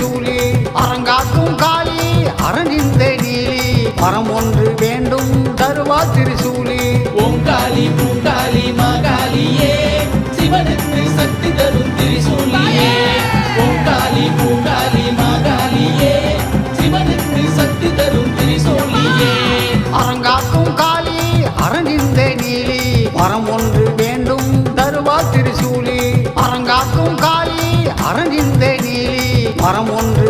திருசூலி அரங்காக்கும் காளி அரணிந்த நீலி. வரம் ஒன்று வேண்டும் தருவா திருசூலி. ஓங்காளி பூங்காளி மாகாளியே சிவனுக்கு சக்தி தரும் திரிசூலியே. ஓங்காளி பூங்காளி மாகாளியே சிவனுக்கு சக்தி தரும் திரிசூலியே. அரங்காக்கும் காளி அரணிந்த நீலி. வரம் ஒன்று வேண்டும் நீலி வரம் ஒன்று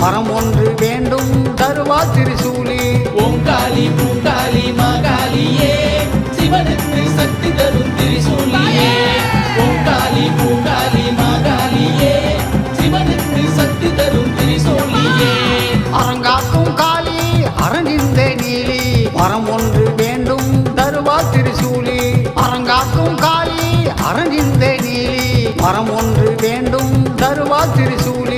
வரம் ஒன்று வேண்டும் தருவா திருசூலி. ஓங்காளி பூங்காளி மாகாளியே சிவனுக்கு சக்தி தரும் திரிசூலியே. ஓங்காளி பூங்காளி மாகாளியே சிவனுக்கு சக்தி தரும் திரிசூலியே. அரங்காக்கும் காளி அரணிந்த நீலி. வரம் ஒன்று வேண்டும் தருவா திருசூலி. அரங்காக்கும் காளி அரணிந்த நீலி. வரம் ஒன்று வேண்டும் தருவா திருசூலி.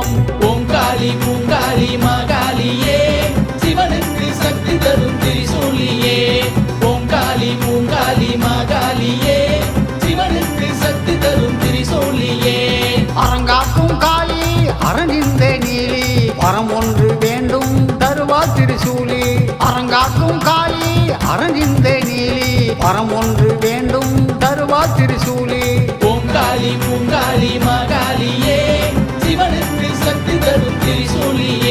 அரணிந்த நீலி. வரம் ஒன்று வேண்டும் தருவா திருசூலி. அரங்காக்கும் காளி அரணிந்த நீலி. வரம் ஒன்று வேண்டும் தருவா திருசூலி. பொங்காளி பூங்காளி மகாலியே சிவனுக்கு சக்தி தரும் திரிசூலியே.